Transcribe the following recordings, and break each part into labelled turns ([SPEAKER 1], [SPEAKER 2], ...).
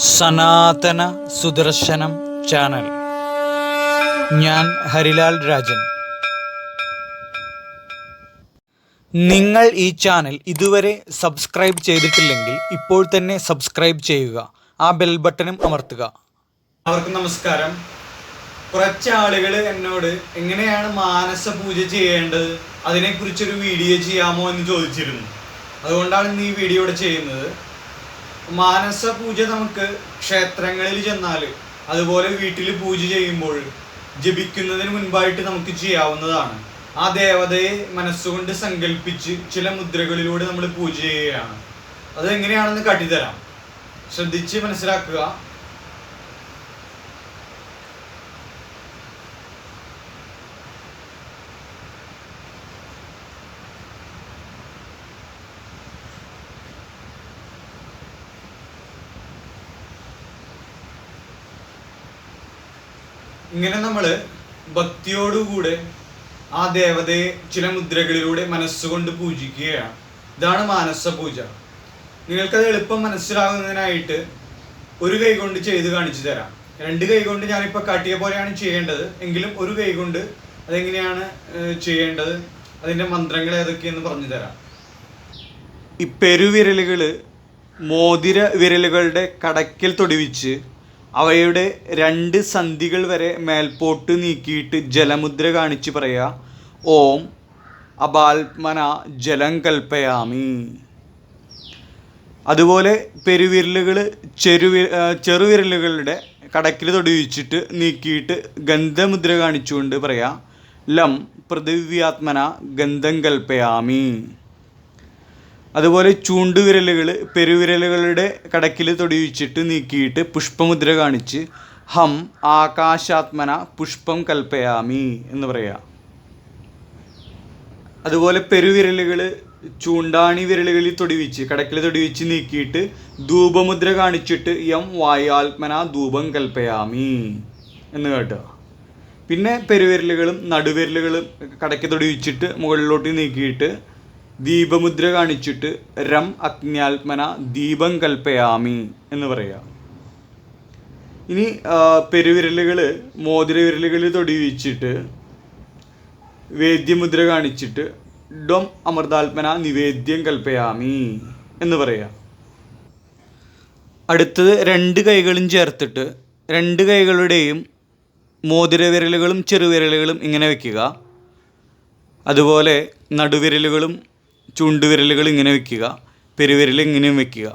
[SPEAKER 1] സനാതന സുദർശനം ചാനൽ. ഞാൻ ഹരിലാൽ രാജൻ. നിങ്ങൾ ഈ ചാനൽ ഇതുവരെ സബ്സ്ക്രൈബ് ചെയ്തിട്ടില്ലെങ്കിൽ ഇപ്പോൾ തന്നെ സബ്സ്ക്രൈബ് ചെയ്യുക. ആ ബെൽ ബട്ടണും അമർത്തുക. അവർക്ക് നമസ്കാരം. കുറച്ച് ആളുകൾ എന്നോട് എങ്ങനെയാണ് മാനസ പൂജ ചെയ്യേണ്ടത്? അതിനെക്കുറിച്ചൊരു വീഡിയോ ചെയ്യാമോ എന്ന് ചോദിച്ചിരുന്നു. അതുകൊണ്ടാണ് ഇന്ന് ഈ വീഡിയോ ഇവിടെ ചെയ്യുന്നത്. മാനസ പൂജ നമുക്ക് ക്ഷേത്രങ്ങളിൽ ചെന്നാൽ അതുപോലെ വീട്ടിൽ പൂജ ചെയ്യുമ്പോൾ ജപിക്കുന്നതിന് മുൻപായിട്ട് നമുക്ക് ചെയ്യാവുന്നതാണ്. ആ ദേവതയെ മനസ്സുകൊണ്ട് സങ്കല്പിച്ച് ചില മുദ്രകളിലൂടെ നമ്മൾ പൂജ ചെയ്യുകയാണ്. അത് എങ്ങനെയാണെന്ന് കാട്ടിത്തരാം. ശ്രദ്ധിച്ച് മനസ്സിലാക്കുക. ഇങ്ങനെ നമ്മൾ ഭക്തിയോടുകൂടെ ആ ദേവതയെ ചില മുദ്രകളിലൂടെ മനസ്സുകൊണ്ട് പൂജിക്കുകയാണ്. ഇതാണ് മാനസ പൂജ നിങ്ങൾക്കത് എളുപ്പം മനസ്സിലാകുന്നതിനായിട്ട് ഒരു കൈ കൊണ്ട് ചെയ്ത് കാണിച്ചു തരാം. രണ്ട് കൈ കൊണ്ട് ഞാനിപ്പോൾ കാട്ടിയ പോലെയാണ് ചെയ്യേണ്ടത്. എങ്കിലും ഒരു കൈ കൊണ്ട് അതെങ്ങനെയാണ് ചെയ്യേണ്ടത്? അതിന്റെ മന്ത്രങ്ങൾ ഏതൊക്കെയെന്ന് പറഞ്ഞു തരാം. ഈ പെരുവിരലുകൾ മോതിര വിരലുകളുടെ കടക്കിൽ തൊടിവിച്ച് അവയുടെ രണ്ട് സന്ധികൾ വരെ മേൽപോട്ട് നീക്കിയിട്ട് ജലമുദ്ര കാണിച്ച് പറയുക ഓം അബാൽമന ജലം കൽപ്പയാമി. അതുപോലെ പെരുവിരലുകൾ ചെറുവി ചെറുവിരലുകളുടെ കടക്കിൽ തൊടിയിച്ചിട്ട് നീക്കിയിട്ട് ഗന്ധമുദ്ര കാണിച്ചുകൊണ്ട് പറയാം ലം പൃഥിവ്യാത്മന ഗന്ധം കൽപ്പയാമി. അതുപോലെ ചൂണ്ടുവിരലുകൾ പെരുവിരലുകളുടെ കടക്കിൽ തൊടിയിച്ചിട്ട് നീക്കിയിട്ട് പുഷ്പമുദ്ര കാണിച്ച് ഹം ആകാശാത്മന പുഷ്പം കൽപ്പയാമി എന്ന് പറയാം. അതുപോലെ പെരുവിരലുകൾ ചൂണ്ടാണി വിരലുകളിൽ തൊടിവിച്ച് കടക്കിൽ തൊടിവിച്ച് നീക്കിയിട്ട് ധൂപമുദ്ര കാണിച്ചിട്ട് യം വായാത്മന ധൂപം കൽപ്പയാമി എന്ന് കേട്ടോ. പിന്നെ പെരുവിരലുകളും നടുവിരലുകളും കടക്കി തൊടിവിച്ചിട്ട് മുകളിലോട്ട് നീക്കിയിട്ട് ദീപമുദ്ര കാണിച്ചിട്ട് രം അഗ്നാത്മന ദീപം കൽപ്പയാമി എന്ന് പറയാം. ഇനി പെരുവിരലുകൾ മോതിരവിരലുകൾ തൊടിവിച്ചിട്ട് വേദ്യമുദ്ര കാണിച്ചിട്ട് ഡൊം അമൃതാത്മന നിവേദ്യം കൽപ്പയാമി എന്ന് പറയാം. അടുത്തത് രണ്ട് കൈകളും ചേർത്തിട്ട് രണ്ട് കൈകളുടെയും മോതിരവിരലുകളും ചെറുവിരലുകളും ഇങ്ങനെ വയ്ക്കുക അതുപോലെ നടുവിരലുകളും ചൂണ്ടുവിരലുകളും ഇങ്ങനെ വെക്കുക പെരുവിരൽ ഇങ്ങനെയും വെക്കുക.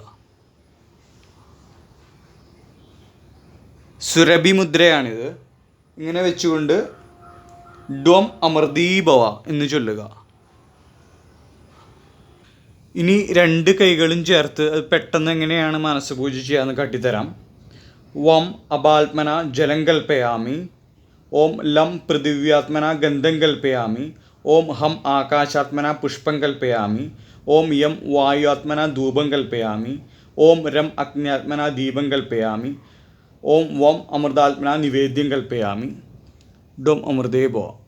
[SPEAKER 1] സുരഭി മുദ്രയാണിത് ഇങ്ങനെ വെച്ചുകൊണ്ട് ഡോം അമർദീഭവ എന്ന് ചൊല്ലുക. ഇനി രണ്ട് കൈകളും ചേർത്ത് അത് പെട്ടെന്ന് എങ്ങനെയാണ് മനസ്സ് പൂജ ചെയ്യാന്ന് കാട്ടിത്തരാം. വം അപാത്മന ജലം കൽപ്പയാമി ഓം ലം പൃഥിവ്യാത്മന ഗന്ധം കൽപ്പയാമി ഓം ഹം ആകാശാത്മന പുഷ്പം കൽപ്പയാമി. ഓം യം വായുആത്മന ധൂപം കൽപ്പയാമി. ഓം രം അഗ്നിയാത്മന ദീപം കൽപ്പയാമി. ഓം വം അമൃതാത്മന നിവേദ്യം കൽപ്പയാമി. ഡോം അമൃതേ ഭവ.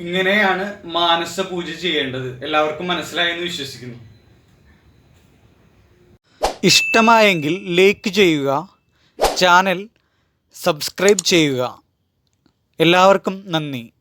[SPEAKER 1] ഇങ്ങനെയാണ് മാനസ പൂജ ചെയ്യേണ്ടത്. എല്ലാവർക്കും മനസ്സിലായെന്ന് വിശ്വസിക്കുന്നു. ഇഷ്ടമായെങ്കിൽ ലൈക്ക് ചെയ്യുക ചാനൽ സബ്സ്ക്രൈബ് ചെയ്യുക. എല്ലാവർക്കും നന്ദി.